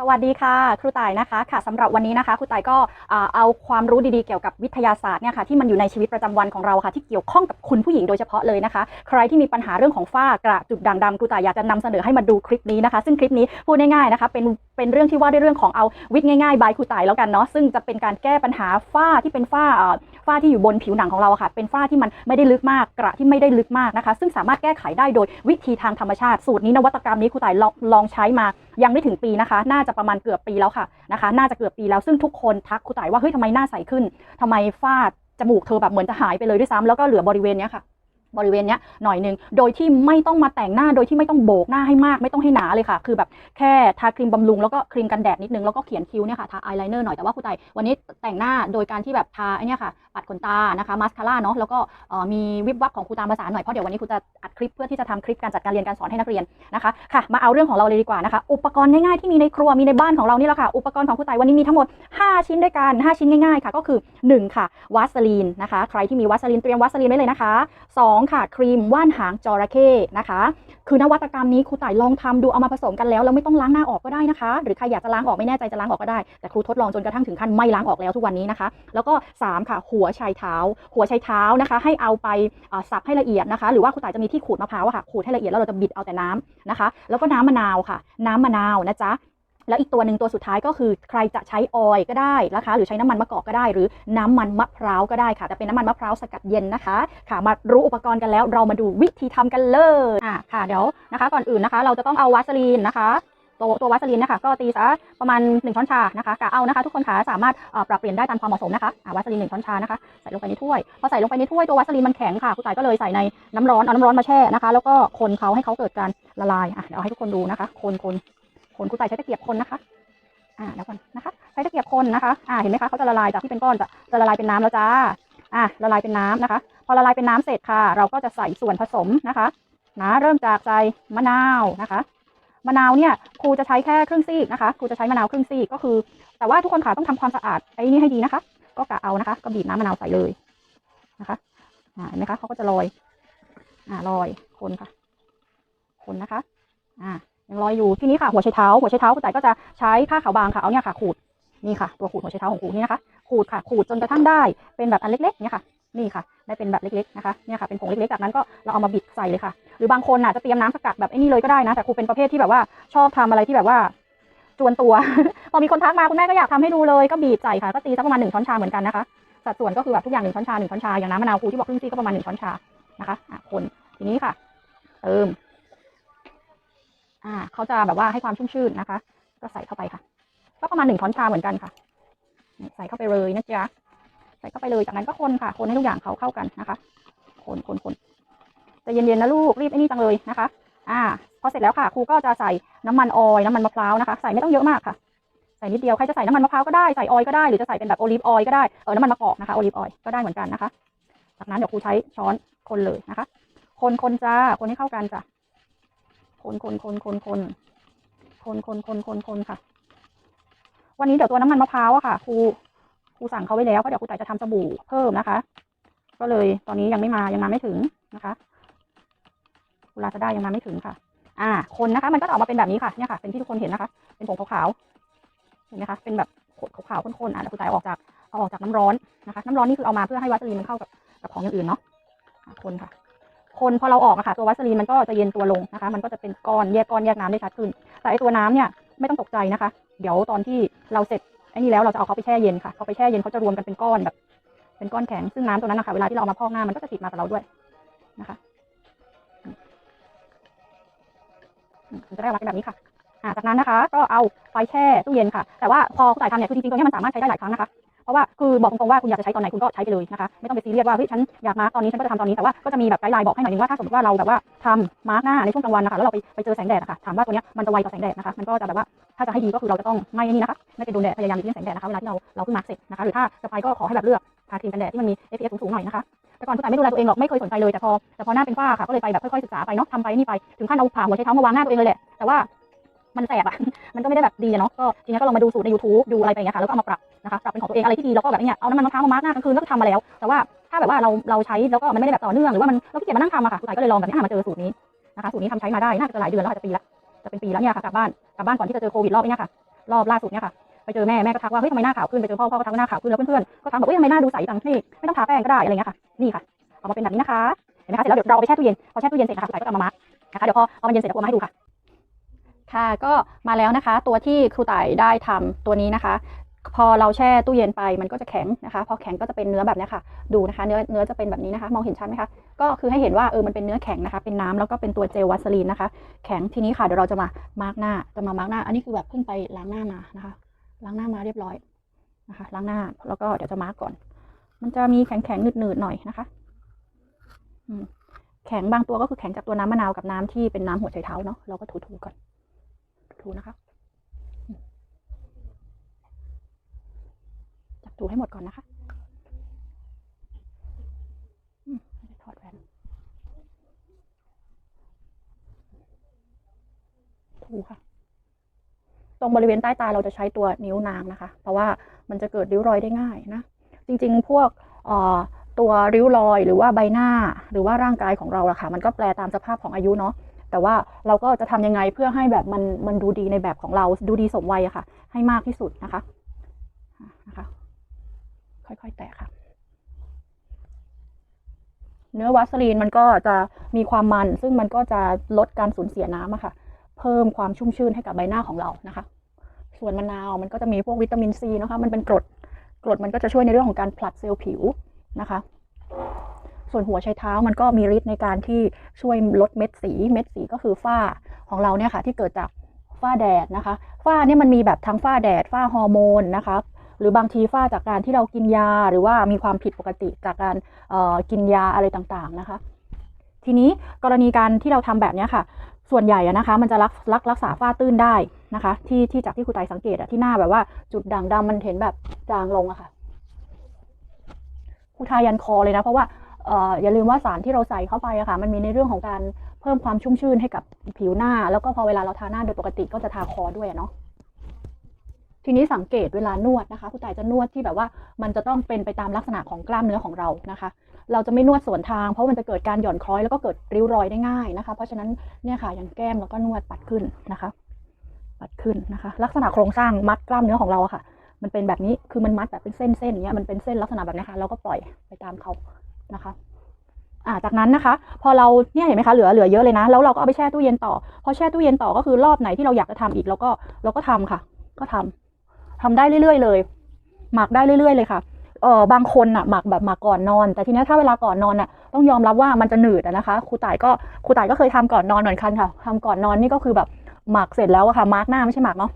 สวัสดีค่ะ ครูต่ายนะคะค่ะสำหรับวันนี้นะคะ ครูต่ายก็เอาความรู้ดีๆเกี่ยวกับวิทยาศาสตร์เนี่ยค่ะที่มันอยู่ในชีวิตประจำวันของเราค่ะ ที่เกี่ยวข้องกับคุณผู้หญิงโดยเฉพาะเลยนะคะ ใครที่มีปัญหาเรื่องของฝ้ากระจุดด่างดำครูต่ายอยากจะนำเสนอให้มาดูคลิปนี้นะคะ ซึ่งคลิปนี้พูดง่ายๆนะคะเป็นเป็นเรื่องที่ว่าด้วยเรื่องของเอาวิทย์ง่ายๆบายครูต่ายแล้วกันเนาะซึ่งจะเป็นการแก้ปัญหาฝ้าที่เป็นฝ้า ฝ้าที่อยู่บนผิวหนังของเราค่ะ เป็นฝ้าที่มันไม่ได้ลึกมากกระที่ไม่ได้ลึกมากนะคะ ซึ่งสามารถแก้ไขได้โดยวิธีทางธรรมชาติสูตรนี้นวัตกรรมนี้ครูต่ายลองลองใช้มายังไม่ถึงปีนะคะ น่าจะประมาณเกือบปีแล้วค่ะนะคะ น่าจะเกือบปีแล้วซึ่งทุกคนทักครูต่ายว่าเฮ้ยทำไมหน้าใสขึ้นทำไมฝ้าจมูกเธอแบบเหมือนจะหายไปเลยด้วยซ้ำแล้วก็เหลือบริเวณเนี้ยค่ะ บริเวณเนี้ยหน่อยหนึ่งโดยที่ไม่ต้องมาแต่งหน้าโดยที่ไม่ต้องโบกหน้าให้มากไม่ต้องให้หนาเลยค่ะ คือแบบแค่ทาครีมบำรุงแล้วก็ครีมกันแดดนิดนึงแล้วก็เขียนคิ้วเนี่ยค่ะทาอายไลเนอร์หน่อยแต่ว่าครูต่ายวันนี้แต่งหน้าโดยการที่แบบทาไอเนี่ยค่ะ ปัดขนตานะคะมาสคาร่าเนาะแล้วก็มีวิบวับของครูตามภาษาหน่อยเพราะเดี๋ยววันนี้ครูจะอัดคลิปเพื่อที่จะทำคลิปการจัดการเรียนการสอนให้นักเรียนนะคะค่ะมาเอาเรื่องของเราเลยดีกว่านะคะ อุปกรณ์ง่ายๆที่มีในครัวมีในบ้านของเรานี่แหละค่ะอุปกรณ์ของครูต่ายวันนี้มีทั้งหมด 5 ชิ้นด้วยกัน 5 ชิ้นง่ายๆค่ะ ก็คือ 1 ค่ะวาสลีนนะคะ ใครที่มีวาสลีนเตรียมวาสลีนไว้เลยนะคะ 2ค่ะครีมว่านหางจระเข้นะคะ คือนวัตกรรมนี้ครูต่ายลองทำดูเอามาผสมกันแล้วแล้วไม่ต้องล้างหน้าออกก็ได้นะคะ หรือใครอยากจะล้างออกไม่แน่ใจจะล้างออกก็ได้แต่ครูทดลองจนกระทั่งถึงขั้นไม่ล้างออกแล้วทุกวันนี้นะคะ แล้วก็ 3 ค่ะ หัวไชเท้า หัวไชเท้านะคะ ให้เอาไปสับให้ละเอียดนะคะ หรือว่าครูต่ายจะมีที่ขูดมะพร้าวค่ะขูดให้ละเอียดแล้วเราจะบิดเอาแต่น้ำนะคะ แล้วก็น้ำมะนาวค่ะ น้ำมะนาวนะจ๊ะ แล้วอีกตัวหนึ่งตัวสุดท้ายก็คือใครจะใช้ออยก็ได้นะคะ หรือใช้น้ำมันมะกอกก็ได้ หรือน้ำมันมะพร้าวก็ได้ค่ะ แต่เป็นน้ำมันมะพร้าวสกัดเย็นนะคะค่ะมารู้อุปกรณ์กันแล้ว เรามาดูวิธีทำกันเลยอะค่ะเดี๋ยวนะคะ ก่อนอื่นนะคะ เราจะต้องเอาวาสลีนนะคะตัวตัววาสลีนนะคะก็ตีซะประมาณ 1 ช้อนชานะคะกะเอานะคะ ทุกคนคะสามารถปรับเปลี่ยนได้ตามความเหมาะสมนะคะวาสลีน1ช้อนชานะคะใส่ลงไปในถ้วยพอใส่ลงไปในถ้วยตัววาสลีนมันแข็งค่ะครูต่ายก็เลยใส่ในน้ำร้อนเอาน้ำร้อนมาแช่นะคะ แล้วก็คนเขาให้เขาเกิดการละลายอะเดี๋ยวให้ทุกคนดูนะคะ คนคน คนครูต่ายใช้ตะเกียบคนนะคะ อ่าเดี๋ยวก่อนนะคะ ใช้ตะเกียบคนนะคะ อ่า เห็นไหมคะเขาจะละลายจากที่เป็นก้อนจะจะละลายเป็นน้ำแล้วจ้า อ่าละลายเป็นน้ำนะคะ พอละลายเป็นน้ำเสร็จค่ะ เราก็จะใส่ส่วนผสมนะคะ นะเริ่มจากใส่มะนาวนะคะมะนาวเนี่ยครูจะใช้แค่ครึ่งซีกนะคะครูจะใช้มะนาวครึ่งซีกก็คือ แต่ว่าทุกคนค่ะต้องทำความสะอาดไอ้นี่ให้ดีนะคะ ก็กะเอานะคะ ก็บีบน้ำมะนาวใส่เลยนะคะอ่าเห็นไหมคะเขาก็จะลอย อ่าลอยคนค่ะ คนนะคะ อ่า ยังลอยอยู่ที่นี้ค่ะหัวไชเท้าหัวไชเท้าคุณต่ายก็จะใช้ผ้าขาวบางค่ะเอาเนี่ยค่ะขูดนี่ค่ะตัวขูดหัวไชเท้าของครูนี่นะคะขูดค่ะขูดจนกระทั่งได้เป็นแบบอันเล็กๆเนี่ยค่ะนี่ค่ะได้เป็นแบบเล็กๆนะคะเนี่ยค่ะเป็นผงเล็กๆจากนั้นก็เราเอามาบิดใส่เลยค่ะ หรือบางคนอะจะเตรียมน้ำสกัดแบบไอ้นี่เลยก็ได้นะแต่ครูเป็นประเภทที่แบบว่าชอบทำอะไรที่แบบว่าจวนตัว พอมีคนทักมาคุณแม่ก็อยากทำให้ดูเลยก็บีบใส่ค่ะก็ตีสักประมาณหนึ่งช้อนชาเหมือนกันนะคะสัดส่วนก็คือแบบทุกอย่างหนึ่งช้อนชาหนึ่งช้อนชาอย่างน้ำมะนาวครูที่บอกครึ่งซีก็ประมาณหนึ่งช้อนชานะคะคนทีนี้ค่ะ เติม อ่าเขาจะแบบว่าให้ความชุ่มชื่นนะคะ ก็ใส่เข้าไปค่ะ ก็ประมาณหนึ่งช้อนชาเหมือนกันค่ะ ใส่เข้าไปเลยนะจ๊ะใส่เข้าไปเลยจากนั้นก็คนค่ะ คนให้ทุกอย่างเขาเข้ากันนะคะ คนคนคนจะเย็นๆนะลูกรีบไอ้นี่จังเลยนะคะ อ่า พอเสร็จแล้วค่ะครูก็จะใส่น้ำมันออยน้ำมันมะพร้าวนะคะ ใส่ไม่ต้องเยอะมากค่ะใส่นิดเดียวใครจะใส่น้ำมันมะพร้าวก็ได้ใส่ออยก็ได้หรือจะใส่เป็นแบบโอลิฟออยก็ได้เออน้ำมันมะกอกนะคะโอลิฟออยก็ได้เหมือนกันนะคะจากนั้นเดี๋ยวครูใช้ช้อนคนเลยนะคะ คนคนจ้าคนให้เข้ากันจ้ะ คนคนคนคนคนคนคนคนคนคนค่ะ วันนี้เดี๋ยวตัวน้ำมันมะพร้าวอะค่ะครูครูสั่งเขาไว้แล้วก็เดี๋ยวครูต่ายจะทำสบู่เพิ่มนะคะ ก็เลยตอนนี้ยังไม่มายังมาไม่ถึงนะคะเวลาจะได้ยังมาไม่ถึงค่ะ อ่า คนนะคะ มันก็ออกมาเป็นแบบนี้ค่ะเนี่ยค่ะเป็นที่ทุกคนเห็นนะคะ เป็นผงขาวๆเห็นไหมคะเป็นแบบขาวๆข้นๆอะครูต่ายออกจากเอาออกจากน้ำร้อนนะคะ น้ำร้อนนี่คือเอามาเพื่อให้วัสลีนมันเข้ากับกับของอย่างอื่นเนาะคนค่ะ คนพอเราออกอะค่ะตัววัสลีนมันก็จะเย็นตัวลงนะคะ มันก็จะเป็นก้อนแยกก้อนแยกน้ำได้ชัดขึ้น แต่ไอตัวน้ำเนี่ยไม่ต้องตกใจนะคะ เดี๋ยวตอนที่เราเสร็จไอ้นี่แล้วเราจะเอาเขาไปแช่เย็นค่ะพอไปแช่เย็นเขาจะรวมกันเป็นก้อนแบบ เป็นก้อนแข็งซึ่งน้ำตัวนั้นนะคะเวลาที่เราเอามาพอกหน้ามันก็จะติดมากับเราด้วยนะคะมันจะได้ออกมาเป็นแบบนี้ค่ะจากนั้นนะคะ ก็เอาไปแช่ตู้เย็นค่ะ แต่ว่าพอคุณต่ายทำเนี่ยคือจริงๆตัวเนี้ยมันสามารถใช้ได้หลายครั้งนะคะ เพราะว่าคือบอกตรงๆว่าคุณอยากจะใช้ตอนไหนคุณก็ใช้ไปเลยนะคะไม่ต้องไปซีเรียสว่าเฮ้ยฉันอยากมาร์กตอนนี้ฉันก็จะทำตอนนี้แต่ว่าก็จะมีแบบไกด์ไลน์บอกให้หน่อยนึงว่าถ้าสมมติว่าเราแบบว่าทำมาร์กหน้าในช่วงกลางวันนะคะแล้วเราไปไปเจอแสงแดดนะคะถามว่าตัวเนี้ยมันจะไวต่อแสงแดดนะคะมันก็จะแบบว่าถ้าจะให้ดีก็คือเราจะต้องไม่นี่นะคะไม่ไปโดนแดดพยายามหลีกเลี่ยงแสงแดดนะคะเวลาที่เราเราเพิ่งมาร์กเสร็จนะคะหรือถ้าจะไปก็ขอให้แบบเลือกทาครีมกันแดดที่มันมี SPF สูงๆหน่อยนะคะแต่ก่อนคุณต่ายไม่ดูแลตัวเองหรอกไม่เคยสนใจเลยแต่พอแต่พอหน้าเป็นฝ้าค่ะก็เลยไปแบบค่อยๆศึกษาไปเนาะทำไปนี่ไปถึงขั้นเอาผ่าหัวใช้เท้ามาวางหน้าตัวเองเลยแหละแต่ว่า มันแสบอะมันก็ไม่ได้แบบดีอะเนาะก็ทีนี้ก็ลองมาดูสูตรใน YouTube ดูอะไรไปอย่างเงี้ยค่ะแล้วก็เอามาปรับนะคะปรับเป็นของตัวเองอะไรที่ดีแล้วก็แบบเนี้ยเอาน้ำมันมะพร้าวมามาร์กหน้ากลางคืนแล้วก็ทำมาแล้ว แต่ว่าถ้าแบบว่าเราเราใช้แล้วก็มันไม่ได้แบบต่อเนื่องหรือว่ามันเราขี้เกียจมานั่งทำอะค่ะคุณต่ก็เลยลองแบบนี้อะมาเจอสูตรนี้นะคะสูตรนี้ทำใช้มาได้น่าจะหลายเดือนแล้วอาจจะปีละจะเป็นปีแล้วเนี่ยค่ะกลับบ้านกลับบ้านก่อนที่จะเจอโควิดรอบนี้ค่ะรอบล่าสุดเนี่ยค่ะไปเจอแม่แม่ก็ทักว่าเฮ้ยทำไมหน้าขาวขึ้นไปเจอพ่อพ่อก็ทักว่าหน้าขาวขึ้นแล้วเพื่อนๆก็ทักบอกว่าเฮ้ยทำไมหน้าดูใสจังนี่ไม่ต้องทาแป้งก็ได้อะไรเงี้ยค่ะนี่ค่ะออกมาเป็นแบบนี้นะคะเห็นไหมคะเสร็จแล้วเดี๋ยวเราเอาไปแช่ตู้เย็นพอแช่ตู้เย็นเสร็จนะคะครูไต่ก็เอามามาร์กนะคะเดี๋ยวพอเอามันเย็นเสร็จเดี๋ยวครูมาให้ดูค่ะ ค่ะก็มาแล้วนะคะ ตัวที่ครูต่ายได้ทำตัวนี้นะคะ พอเราแช่ตู้เย็นไปมันก็จะแข็งนะคะ พอแข็งก็จะเป็นเนื้อแบบนี้ค่ะ ดูนะคะ เนื้อเนื้อจะเป็นแบบนี้นะคะ มองเห็นชัดไหมคะก็คือให้เห็นว่าเออมันเป็นเนื้อแข็งนะคะ เป็นน้ำแล้วก็เป็นตัวเจลวัสลีนนะคะ แข็งทีนี้ค่ะเดี๋ยวเราจะมามาร์กหน้าจะมามาร์กหน้า อันนี้คือแบบเพิ่งไปล้างหน้ามานะคะ ล้างหน้ามาเรียบร้อยนะคะ ล้างหน้าแล้วก็เดี๋ยวจะมาร์กก่อน มันจะมีแข็งแข็งๆหนืดหน่อยนะคะ อืมแข็งบางตัวก็คือแข็งจากตัวน้ำมะนาวกับน้ำที่เป็นน้ำหัวไชเท้าเนาะเราก็ถูๆก่อน ถูนะคะ จับถูให้หมดก่อนนะคะถอดแว่นถูค่ะ ตรงบริเวณใต้ตาเราจะใช้ตัวนิ้วนางนะคะ เพราะว่ามันจะเกิดริ้วรอยได้ง่ายนะ จริงๆ พวกตัวริ้วรอยหรือว่าใบหน้าหรือว่าร่างกายของเราอะค่ะ มันก็แปลตามสภาพของอายุเนาะ แต่ว่าเราก็จะทำยังไงเพื่อให้แบบมันมันดูดีในแบบของเราดูดีสมวัยอะค่ะ ให้มากที่สุดนะคะอะนะคะ ค่อยๆแตะค่ะ เนื้อวัสลีนมันก็จะมีความมัน ซึ่งมันก็จะลดการสูญเสียน้ำอะค่ะ เพิ่มความชุ่มชื่นให้กับใบหน้าของเรานะคะ ส่วนมะนาวมันก็จะมีพวกวิตามินซีนะคะ มันเป็นกรดกรดมันก็จะช่วยในเรื่องของการผลัดเซลล์ผิวนะคะ ส่วนหัวไชเท้ามันก็มีฤทธิ์ในการที่ช่วยลดเม็ดสีเม็ดสีก็คือฝ้าของเราเนี่ยค่ะที่เกิดจากฝ้าแดดนะคะ ฝ้าเนี่ยมันมีแบบทั้งฝ้าแดดฝ้าฮอร์โมนนะคะหรือบางทีฝ้าจากการที่เรากินยาหรือว่ามีความผิดปกติจากการกินยาอะไรต่างๆนะคะ ทีนี้กรณีการที่เราทำแบบนี้ค่ะ ส่วนใหญ่นะคะ มันจะรักรักรักษาฝ้าตื้นได้นะคะ ที่ที่จากที่ครูไตสังเกตอะที่หน้าแบบว่าจุดด่างดำมันเห็นแบบจางลงอะค่ะครูทายันคอเลยนะเพราะว่า อย่าลืมว่าสารที่เราใส่เข้าไปอะค่ะมันมีในเรื่องของการเพิ่มความชุ่มชื่นให้กับผิวหน้า แล้วก็พอเวลาเราทาหน้าโดยปกติก็จะทาคอด้วยเนาะทีนี้สังเกตเวลานวดนะคะคุณต่ายจะนวดที่แบบว่ามันจะต้องเป็นไปตามลักษณะของกล้ามเนื้อของเรานะคะ เราจะไม่นวดสวนทางเพราะมันจะเกิดการหย่อนคล้อยแล้วก็เกิดริ้วรอยได้ง่ายนะคะ เพราะฉะนั้นเนี่ยค่ะอย่างแก้มแล้วก็นวดปัดขึ้นนะคะ ปัดขึ้นนะคะ ลักษณะโครงสร้างมัดกล้ามเนื้อของเราอะค่ะ มันเป็นแบบนี้คือมันมัดแบบเป็นเส้นเส้นอย่างเงี้ยมันเป็นเส้นลักษณะแบบนี้ค่ะเราก็ปล่อยไปตามเขา นะคะอ่าจากนั้นนะคะ พอเราเนี่ยเห็นไหมคะเหลือเหลือเยอะเลยนะแล้วเราก็เอาไปแช่ตู้เย็นต่อ พอแช่ตู้เย็นต่อก็คือรอบไหนที่เราอยากจะทำอีกเราก็เราก็ทำค่ะ ก็ทำทำได้เรื่อยๆเลย หมักได้เรื่อยๆเลยค่ะเออบางคนอะหมักแบบหมักก่อนนอน แต่ทีนี้ถ้าเวลาก่อนนอนอะต้องยอมรับว่ามันจะหนืดนะคะครูต่ายก็ครูต่ายก็เคยทำก่อนนอนเหมือนกันค่ะทำก่อนนอนนี่ก็คือแบบหมักเสร็จแล้วอะค่ะมาร์กหน้าไม่ใช่หมักเนาะ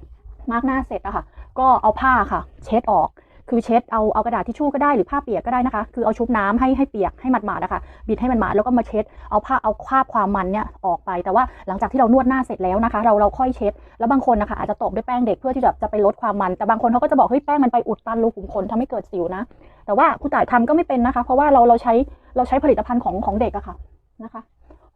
มาร์กหน้าเสร็จอะค่ะ ก็เอาผ้าค่ะ เช็ดออก คือเช็ดเอาเอากระดาษทิชชู่ก็ได้หรือผ้าเปียกก็ได้นะคะ คือเอาชุบน้ำให้ให้เปียกให้หมาดๆนะคะบิดให้มันหมาดแล้วก็มาเช็ดเอาผ้าเอาคราบความมันเนี่ยออกไป แต่ว่าหลังจากที่เรานวดหน้าเสร็จแล้วนะคะ เราเราค่อยเช็ด แล้วบางคนนะคะอาจจะตบด้วยแป้งเด็กเพื่อที่แบบจะไปลดความมัน แต่บางคนเขาก็จะบอกเฮ้ยแป้งมันไปอุดตันรูขุมขนทำให้เกิดสิวนะ แต่ว่าผู้ต่ายทำก็ไม่เป็นนะคะ เพราะว่าเราเราใช้เราใช้ผลิตภัณฑ์ของของเด็กอะค่ะนะคะ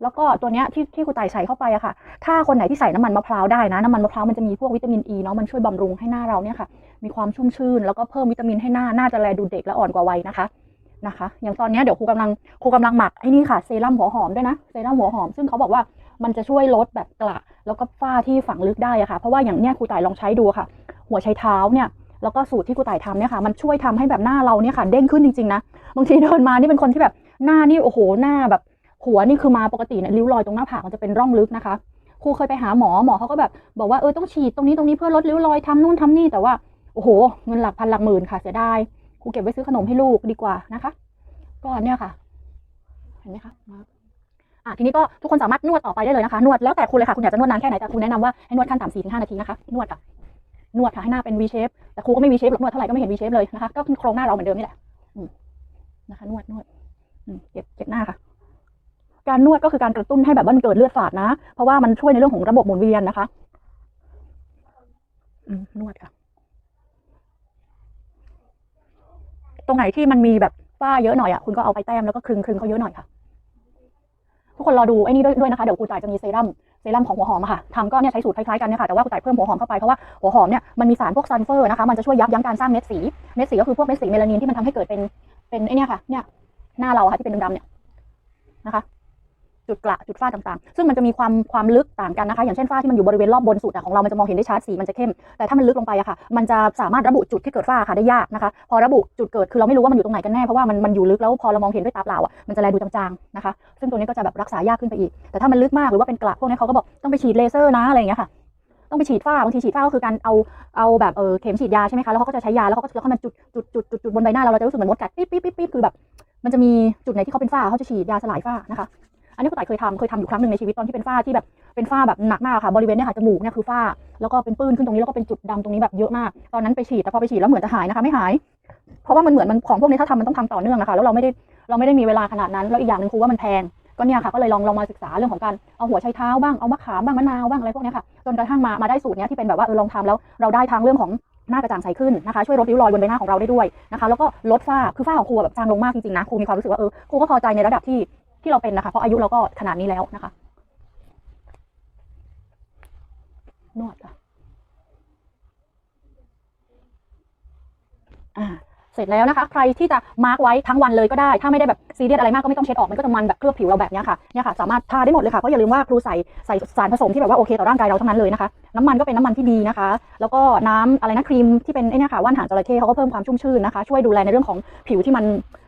แล้วก็ตัวเนี้ยที่ที่ครูต่ายใส่เข้าไปอะค่ะ ถ้าคนไหนที่ใส่น้ำมันมะพร้าวได้นะ น้ำมันมะพร้าวมันจะมีพวกวิตามินอีเนาะ มันช่วยบำรุงให้หน้าเราเนี่ยค่ะ มีความชุ่มชื่น แล้วก็เพิ่มวิตามินให้หน้า หน้าจะแลดูเด็กและอ่อนกว่าวัยนะคะ นะคะ อย่างตอนเนี้ยเดี๋ยวครูกำลังครูกำลังหมักไอ้นี่ค่ะ เซรั่มหัวหอมด้วยนะ เซรั่มหัวหอม ซึ่งเขาบอกว่ามันจะช่วยลดแบบกระแล้วก็ฝ้าที่ฝังลึกได้อะค่ะ เพราะว่าอย่างเนี้ยครูต่ายลองใช้ดูค่ะ หัวใช้เท้าเนี่ยแล้วก็สูตรที่ครูต่ายทำเนี่ยค่ะ มันช่วยทำให้แบบหน้าเราเนี่ยค่ะ เด้งขึ้นจริงๆนะ บางทีเดินมานี่เป็นคนที่แบบหน้านี่โอ้โหหน้าแบบ หัวนี่คือมาปกติเนี่ยริ้วรอยตรงหน้าผากมันจะเป็นร่องลึกนะคะครูเคยไปหาหมอหมอเขาก็แบบบอกว่าเออต้องฉีดตรงนี้ตรงนี้เพื่อลดริ้วรอยทำนู่นทำนี่แต่ว่าโอ้โห เงินหลักพันหลักหมื่นค่ะเสียดายครูเก็บไว้ซื้อขนมให้ลูกดีกว่านะคะก็เนี่ยค่ะ เห็นไหมคะอะทีนี้ก็ทุกคนสามารถนวดต่อไปได้เลยนะคะนวดแล้วแต่คุณเลยค่ะคุณอยากจะนวดนานแค่ไหนแต่ครูแนะนำว่าให้นวดขั้นต่ำสี่ถึงห้านาทีนะคะนวดค่ะนวดค่ะให้หน้าเป็น V shape แต่ครูก็ไม่ V shape หรอกนวดเท่าไหร่ก็ไม่เห็น V shape เลยนะคะก็โครงหน้าเราเหมือนเดิมนี่แหละนะคะนวดนวดเก็บเก็บหน้าค่ะ การนวดก็คือการกระตุ้นให้แบบว่ามันเกิดเลือดฝาดนะ เพราะว่ามันช่วยในเรื่องของระบบหมุนเวียนนะคะนวดค่ะ ตรงไหนที่มันมีแบบฝ้าเยอะหน่อยอะคุณก็เอาไปแต้มแล้วก็คลึงคลึงเขาเยอะหน่อยค่ะ ทุกคนรอดูไอ้นี่ด้วยด้วยนะคะ เดี๋ยวครูจ่ายจะมีเซรั่มเซรั่มของหัวหอมค่ะทำก็เนี่ยใช้สูตรคล้ายๆกันเนี่ยค่ะแต่ว่าครูจ่ายเพิ่มหัวหอมเข้าไปเพราะว่าหัวหอมเนี่ยมันมีสารพวกซัลเฟอร์นะคะมันจะช่วยยับยั้งการสร้างเม็ดสีเม็ดสีก็คือพวกเม็ดสีเมลานินที่มันทำให้เกิดเป็นเป็นไอเนี่ค่ะ เนี่ยหน้าเราค่ะที่เป็นดำๆเนี่ยนะคะ จุดกระจุดฝ้าต่างๆ ซึ่งมันจะมีความความลึกต่างกันนะคะ อย่างเช่นฝ้าที่มันอยู่บริเวณรอบบนสุดของเรา มันจะมองเห็นได้ชัดสีมันจะเข้ม แต่ถ้ามันลึกลงไปอะค่ะ มันจะสามารถระบุจุดที่เกิดฝ้าค่ะได้ยากนะคะ พอระบุจุดเกิดคือเราไม่รู้ว่ามันอยู่ตรงไหนกันแน่ เพราะว่ามันมันอยู่ลึกแล้วพอเรามองเห็นด้วยตาเปล่าอะมันจะแลดูจางๆนะคะ ซึ่งตัวนี้ก็จะแบบรักษายากขึ้นไปอีก แต่ถ้ามันลึกมากหรือว่าเป็นกระพวกนี้เขาก็บอกต้องไปฉีดเลเซอร์นะอะไรอย่างเงี้ยค่ะต้องไปฉีดฝ้าบางทีฉีดฝ้าก็คือการเอาเอาแบบเออเข็มฉีดยาใช่ไหมคะแล้วเขาก็จะใช้ยาแล้วเขาก็จะเขามาจุดจุดจุดจุดจุดบนใบหน้าเราเราจะรู้สึกเหมือนมดกัดปิ๊บปิ๊บปิ๊บคือแบบ มันจะมีจุดไหนที่เขาเป็นฝ้าเขาจะฉีดยาสลายฝ้านะคะ อันนี้คุณต่ายเคยทำเคยทำอยู่ครั้งหนึ่งในชีวิตตอนที่เป็นฝ้าที่แบบเป็นฝ้าแบบหนักมากค่ะบริเวณเนี่ยค่ะจมูกเนี่ยคือฝ้าแล้วก็เป็นปื้นขึ้นตรงนี้แล้วก็เป็นจุดดำตรงนี้แบบเยอะมาก ตอนนั้นไปฉีดแต่พอไปฉีดแล้วเหมือนจะหายนะคะไม่หาย เพราะว่ามันเหมือนมันของพวกนี้ถ้าทำมันต้องทำต่อเนื่องนะคะแล้วเราไม่ได้เราไม่ได้มีเวลาขนาดนั้นแล้วอีกอย่างหนึ่งคือว่ามันแพงก็เนี่ยค่ะก็เลยลองลองมาศึกษาเรื่องของการเอาหัวไชเท้าบ้างเอามะขามบ้างมะนาวบ้างอะไรพวกนี้ค่ะจนกระทั่งมามาได้สูตรเนี้ยที่เป็นแบบว่าเออลองทำแล้วเราได้ทางเรื่องของหน้ากระจ่างใสขึ้นนะคะช่วยลดริ้วรอยบนใบหน้าของเราได้ด้วยนะคะแล้วก็ลดฝ้าคือฝ้าของครูแบบจางลงมากจริงๆนะครูมีความรู้สึกว่าเออครูก็พอใจในระดับที่ ที่เราเป็นนะคะ เพราะอายุเราก็ขนาดนี้แล้วนะคะ นวดค่ะอ่า เสร็จแล้วนะคะ ใครที่จะมาร์กไว้ทั้งวันเลยก็ได้ ถ้าไม่ได้แบบซีเรียสอะไรมากก็ไม่ต้องเช็ดออก มันก็จะมันแบบเคลือบผิวเราแบบนี้ค่ะเนี่ยค่ะ สามารถทาได้หมดเลยค่ะ เพราะอย่าลืมว่าครูใส่ใส่สารผสมที่แบบว่าโอเคต่อร่างกายเราทั้งนั้นเลยนะคะ น้ำมันก็เป็นน้ำมันที่ดีนะคะ แล้วก็น้ำอะไรนะครีมที่เป็นไอ้เนี่ยค่ะว่านหางจระเข้เขาก็เพิ่มความชุ่มชื่นนะคะ ช่วยดูแลในเรื่องของผิวที่มัน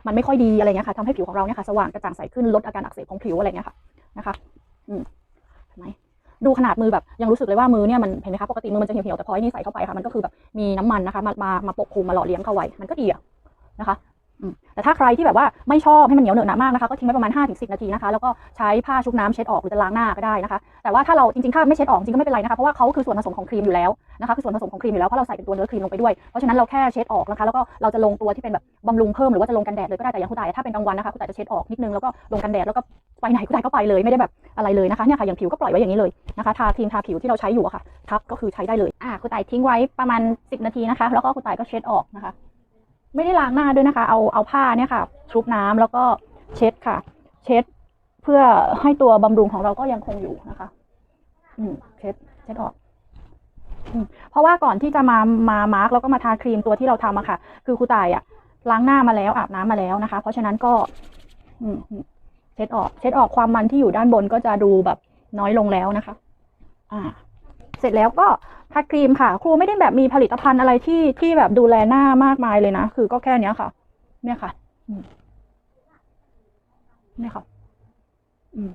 มันไม่ค่อยดีอะไรเงี้ยค่ะทำให้ผิวของเราเนี่ยค่ะสว่างกระจ่างใสขึ้นลดอาการอักเสบของผิวอะไรเงี้ยค่ะนะคะอืม ดูขนาดมือแบบยังรู้สึกเลยว่ามือเนี่ยมันเห็นไหมคะปกติมือมันจะเหี่ยวๆแต่พอไอ้นี่ใส่เข้าไปค่ะมันก็คือแบบมีน้ำมันนะคะมามามาปกคลุมมาหล่อเลี้ยงเข้าไว้มันก็ดีอะนะคะ แต่ถ้าใครที่แบบว่าไม่ชอบให้มันเหนียวเหนอะหนามากนะคะก็ทิ้งไว้ประมาณ5-10นาทีนะคะแล้วก็ใช้ผ้าชุบน้ำเช็ดออกหรือจะล้างหน้าก็ได้นะคะ แต่ว่าถ้าเราจริงๆถ้าไม่เช็ดออกจริงก็ไม่เป็นไรนะคะเพราะว่าเขาคือส่วนผสมของครีมอยู่แล้วนะคะคือส่วนผสมของครีมอยู่แล้วเพราะเราใส่เป็นตัวเนื้อครีมลงไปด้วยเพราะฉะนั้นเราแค่เช็ดออกนะคะแล้วก็เราจะลงตัวที่เป็นแบบบำรุงเพิ่มหรือว่าจะลงกันแดดเลยก็ได้แต่อย่างคุณต่ายถ้าเป็นกลางวันนะคะคุณต่ายจะเช็ดออกนิดนึงแล้วก็ลงกันแดดแล้วก็ไปไหนคุณต่ายก็ไปเลยไม่ได้แบบอะไรเลยนะคะเนี่ยค่ะอย่างผิวก็ปล่อยไว้อย่างนี้เลยนะคะทาครีมทาผิวที่เราใช้อยู่อะค่ะทับก็คือใช้ได้เลยอ่าคุณตายทิ้งไว้ประมาณ 10 นาทีนะคะแล้วก็คุณตายก็เช็ดออกนะคะ ไม่ได้ล้างหน้าด้วยนะคะ เอาเอาผ้าเนี่ยค่ะ ชุบน้ำแล้วก็เช็ดค่ะ เช็ดเพื่อให้ตัวบำรุงของเราก็ยังคงอยู่นะคะ อืมเช็ดเช็ดออกอืมเพราะว่าก่อนที่จะมามามาร์กแล้วก็มาทาครีมตัวที่เราทำอะค่ะ คือครูตายอะล้างหน้ามาแล้วอาบน้ำมาแล้วนะคะ เพราะฉะนั้นก็ อืมเช็ดออกเช็ดออกความมันที่อยู่ด้านบนก็จะดูแบบน้อยลงแล้วนะคะ อ่า เสร็จแล้วก็ทาครีมค่ะ ครูไม่ได้แบบมีผลิตภัณฑ์อะไรที่ที่แบบดูแลหน้ามากมายเลยนะ คือก็แค่เนี้ยค่ะ เนี่ยค่ะเนี่ยค่ะ อืม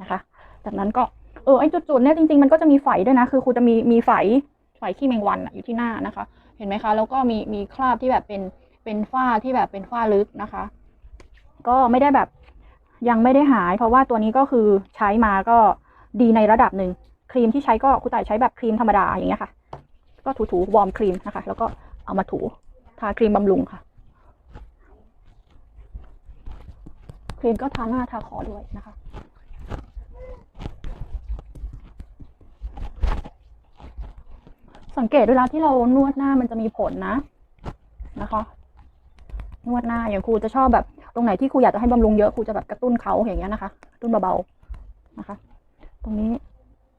นะคะ จากนั้นก็เออไอ้จุดๆเนี่ยจริงๆมันก็จะมีไฝด้วยนะ คือครูจะมีมีไฝไฝขี้แมงวันอยู่ที่หน้านะคะ เห็นไหมคะ แล้วก็มีมีคราบที่แบบเป็นเป็นฝ้าที่แบบเป็นฝ้าลึกนะคะ ก็ไม่ได้แบบยังไม่ได้หาย เพราะว่าตัวนี้ก็คือใช้มาก็ดีในระดับหนึ่ง รีมที่ใช้ก็คุณต่ายใช้แบบครีมธรรมดาอย่างเงี้ยค่ะ ก็ถูๆวอร์มครีมนะคะ แล้วก็เอามาถูทาครีมบำรุงค่ะ ครีมก็ทาหน้าทาคอด้วยนะคะสังเกตเวลาที่เรานวดหน้ามันจะมีผลนะ นะคะ นวดหน้าอย่างครูจะชอบแบบ ตรงไหนที่ครูอยากจะให้บำรุงเยอะครูจะแบบกระตุ้นเขาอย่างเงี้ยนะคะกระตุ้นเบาๆนะคะ ตรงนี้ เ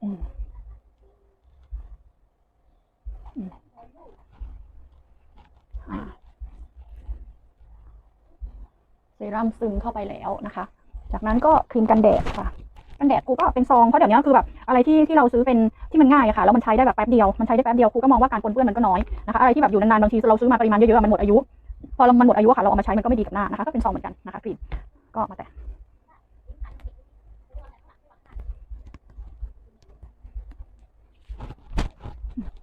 ซรั่มซึมเข้าไปแล้วนะคะ จากนั้นก็ครีมกันแดดค่ะ กันแดดครูก็เป็นซองเพราะเดี๋ยวนี้คือแบบอะไรที่ที่เราซื้อเป็นที่มันง่ายอะค่ะแล้วมันใช้ได้แบบแป๊บเดียวมันใช้ได้แป๊บเดียวครูก็มองว่าการปนเปื้อนมันก็น้อยนะคะอะไรที่แบบอยู่นานๆบางทีเราซื้อมาปริมาณเยอะๆมันหมดอายุ พอมันหมดอายุค่ะเราเอามาใช้มันก็ไม่ดีกับหน้านะคะก็เป็นซองเหมือนกันนะคะครีมก็มาแต่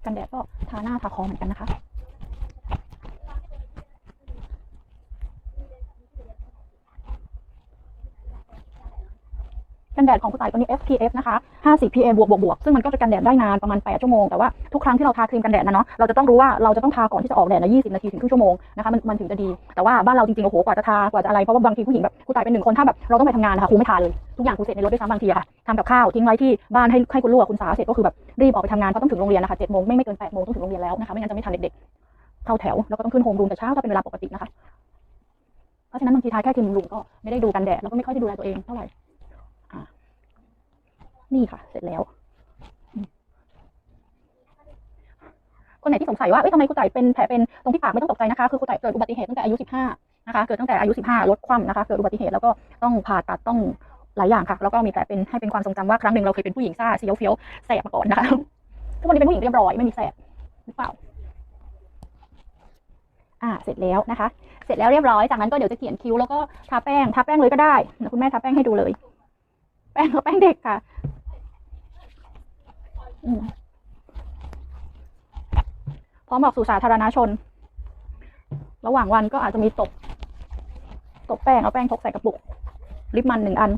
กันแดดก็ทาหน้าทาคอเหมือนกันนะคะ กันแดดของคุณต่ายตัวนี้ SPF นะคะ 50 PA บวกบวกบวกซึ่งมันก็จะกันแดดได้นานประมาณ 8 ชั่วโมง แต่ว่าทุกครั้งที่เราทาครีมกันแดดนะเนาะ เราจะต้องรู้ว่าเราจะต้องทาก่อนที่จะออกแดดนะ20 นาทีถึงครึ่งชั่วโมงนะคะ มันมันถึงจะดี แต่ว่าบ้านเราจริงๆ โอ้โห กว่าจะทา กว่าจะอะไร เพราะว่าบางทีผู้หญิงแบบคุณต่ายเป็นหนึ่งคน ถ้าแบบเราต้องไปทำงานนะคะครูไม่ทาเลย ทุกอย่างครูเสร็จในรถด้วยซ้ำบางทีอะค่ะทำกับข้าวทิ้งไว้ที่บ้านให้ให้คุณลูกคุณสาเสร็จก็คือแบบรีบออกไปทำงานเพราะต้องถึงโรงเรียนนะคะ7โมงไม่ไม่เกิน8โมงต้องถึงโรงเรียนแล้วนะคะไม่งั้นจะไม่ทันเด็กๆเข้าแถวแล้วก็ต้องขึ้นโฮมรูมแต่เช้าถ้าเป็นเวลาปกตินะคะ เพราะฉะนั้นบางทีทาแค่ครีมบำรุงก็ไม่ได้ดูกันแดดแล้วก็ไม่ค่อยได้ดูแลตัวเองเท่าไหร่ นี่ค่ะ เสร็จแล้ว คนไหนที่สงสัยว่าเอ้ยทำไมครูไต่เป็นแผลเป็นตรงที่ปากไม่ต้องตกใจนะคะ คือครูไต่เกิดอุบัติเหตุตั้งแต่อายุ15นะคะ เกิดตั้งแต่อายุ15ลดคว่ำนะคะ เกิดอุบัติเหตุแล้วก็ต้องผ่าตัดต้องหลายอย่างค่ะ แล้วก็มีแต่เป็นให้เป็นความทรงจำว่าครั้งหนึ่งเราเคยเป็นผู้หญิงซ่าเสียวเฟี้ยวแสบมาก่อนนะคะทุกวันนี้เป็นผู้หญิงเรียบร้อยไม่มีแสบหรือเปล่าอ่าเสร็จแล้วนะคะ เสร็จแล้วเรียบร้อย จากนั้นก็เดี๋ยวจะเขียนคิ้วแล้วก็ทาแป้ง ทาแป้งเลยก็ได้เดี๋ยวคุณแม่ทาแป้งให้ดูเลย แป้งก็แป้งเด็กค่ะพร้อมออกสู่สาธารณชน ระหว่างวันก็อาจจะมีตบตบแป้งเอาแป้งพกใส่กระปุก ลิปมันหนึ่งอัน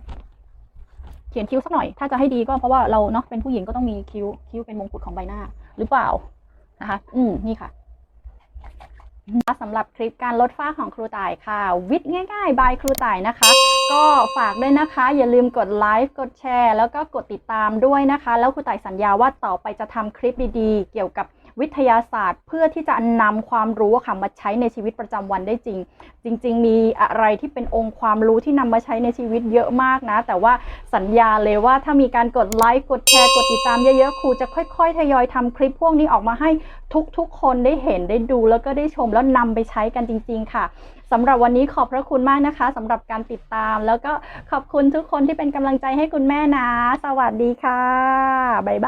เขียนคิ้วสักหน่อย ถ้าจะให้ดีก็เพราะว่าเราเนาะเป็นผู้หญิงก็ต้องมีคิ้ว คิ้วเป็นมงกุฎของใบหน้า หรือเปล่านะคะ อืมนี่ค่ะ สำหรับคลิปการลดฝ้าของครูต่ายค่ะ วิทย์ง่ายๆ บายครูต่ายนะคะ ก็ฝากด้วยนะคะ อย่าลืมกดไลค์กดแชร์ แล้วก็กดติดตามด้วยนะคะ แล้วครูต่ายสัญญาว่าต่อไปจะทำคลิปดีๆ เกี่ยวกับ วิทยาศาสตร์ เพื่อที่จะนำความรู้อะค่ะมาใช้ในชีวิตประจำวันได้จริง จริง ๆ มีอะไรที่เป็นองค์ความรู้ที่นำมาใช้ในชีวิตเยอะมากนะ แต่ว่าสัญญาเลยว่าถ้ามีการกดไลค์กดแชร์กดติดตามเยอะๆครูจะค่อย ๆ ทยอยทำคลิปพวกนี้ออกมาให้ทุกๆ คนได้เห็นได้ดูแล้วก็ได้ชมแล้วนำไปใช้กันจริง ๆ ค่ะสำหรับวันนี้ขอบพระคุณมากนะคะสำหรับการติดตาม แล้วก็ขอบคุณทุกคนที่เป็นกำลังใจให้คุณแม่นะ สวัสดีค่ะ บ๊ายบาย